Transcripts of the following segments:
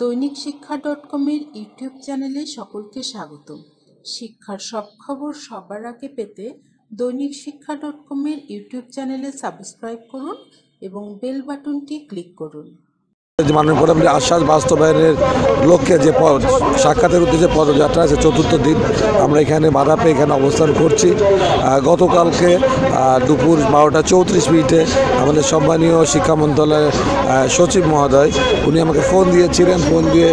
দৈনিক শিক্ষা ডট কমের ইউটিউব চ্যানেলে সকলকে স্বাগত শিক্ষার সব খবর সবার আগে পেতে দৈনিক শিক্ষা ডট কমের ইউটিউব চ্যানেলে সাবস্ক্রাইব করুন এবং বেল বাটনটি ক্লিক করুন। মাননীয় প্রধানমন্ত্রী আশ্বাস বাস্তবায়নের লক্ষ্যে যে সাক্ষাতের উদ্দেশ্যে পদযাত্রা আছে, চতুর্থ দিন আমরা এখানে বাধা পেয়ে এখানে অবস্থান করছি। গতকালকে দুপুর বারোটা চৌত্রিশ মিনিটে আমাদের সম্মানীয় শিক্ষা মন্ত্রণালয়ের সচিব মহোদয়, উনি আমাকে ফোন দিয়েছিলেন, ফোন দিয়ে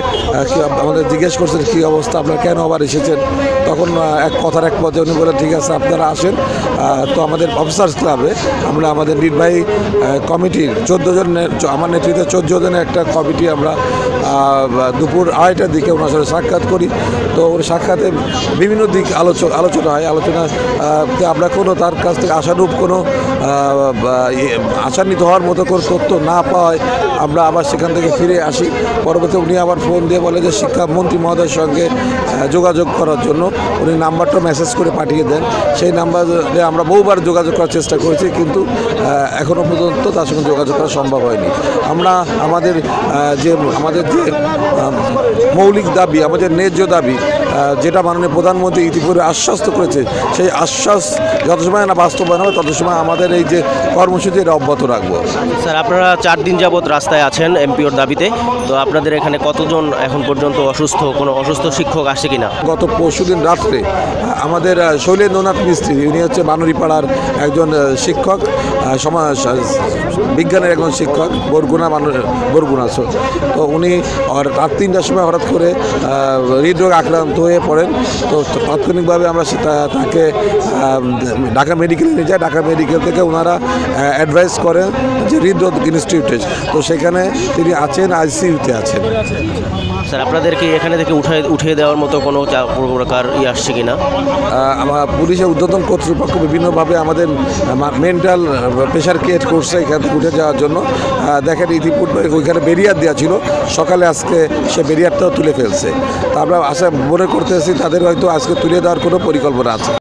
আমাদের জিজ্ঞেস করছেন কী অবস্থা, আপনারা কেন আবার এসেছেন? তখন এক কথার এক পর্যায়ে উনি বলে ঠিক আছে আপনারা আসেন। তো আমাদের অফিসার্স ক্লাবে আমরা আমাদের নির্বাহী কমিটির চোদ্দ জনের আমার নেতৃত্বে চোদ্দ জনের একটা কমিটি আমরা দুপুর আড়াইটার দিকে ওনার সাথে সাক্ষাৎ করি। তো ওর সাক্ষাতে বিভিন্ন দিক আলোচনা আলোচনা হয়। আলোচনা আমরা কোনো তার কাছ থেকে আশানুরূপ কোনো ইয়ে, আশান্বিত হওয়ার মতো কোনো তথ্য না পাওয়ায় আমরা আবার সেখান থেকে ফিরে আসি। পরবর্তী উনি আবার ফোন দিয়ে বলে যে শিক্ষামন্ত্রী মহোদয়ের সঙ্গে যোগাযোগ করার জন্য উনি নাম্বারটা মেসেজ করে পাঠিয়ে দেন। সেই নাম্বারে আমরা বহুবার যোগাযোগ করার চেষ্টা করেছি কিন্তু এখনও পর্যন্ত তার সঙ্গে যোগাযোগ করা সম্ভব হয়নি। আমরা আমাদের যে আমাদের যে মৌলিক দাবি আমাদের ন্যায্য দাবি যেটা মাননীয় প্রধানমন্ত্রী ইতিপূর্বে আশ্বস্ত করেছে সেই আশ্বাস যত সময় না বাস্তবায়ন হবে তত সময় আমাদের এই যে কর্মসূচি এটা অব্যাহত রাখব। স্যার আপনারা চার দিন যাবৎ রাস্তায় আছেন এমপিওর দাবিতে তো আপনাদের এখানে কতজন এখন পর্যন্ত অসুস্থ কোনো অসুস্থ শিক্ষক আসে কিনা? গত পরশুদিন রাত্রে আমাদের শৈলেন্দ্রনাথ মিস্ত্রি, উনি হচ্ছে বানুরিপাড়ার একজন শিক্ষক সমাজ বিজ্ঞানের একজন শিক্ষক, বরগুনা মানুষ বরগুনা তো উনি রাত তিনটার সময় হঠাৎ করে হৃদরোগ আক্রান্ত হয়ে পড়েন। তো তাৎক্ষণিকভাবে আমরা তাকে ঢাকা মেডিকেলে নিয়ে যাই। ঢাকা মেডিকেল থেকে ওনারা অ্যাডভাইস করেন যে হৃদরোগ ইনস্টিটিউটে তো সেখানে তিনি আছেন আইসিইউতে আছেন। স্যার, আপনাদেরকে এখানে থেকে উঠে উঠিয়ে দেওয়ার মতো কোনো প্রকার ই আসছে কিনা? আমার পুলিশের উদ্বোধন কর্তৃপক্ষ বিভিন্নভাবে আমাদের মেন্টাল প্রেশার ক্রিয়েট করছে এখানে উঠে যাওয়ার জন্য। দেখেন ইতিপূর্বে ওইখানে বেরিয়ার দেওয়া ছিল। সকালে আজকে সে বেরিয়ারটাও তুলে ফেলছে। তা আমরা আশা মনে করতেছি তাদের হয়তো আজকে তুলে দেওয়ার কোনো পরিকল্পনা আছে।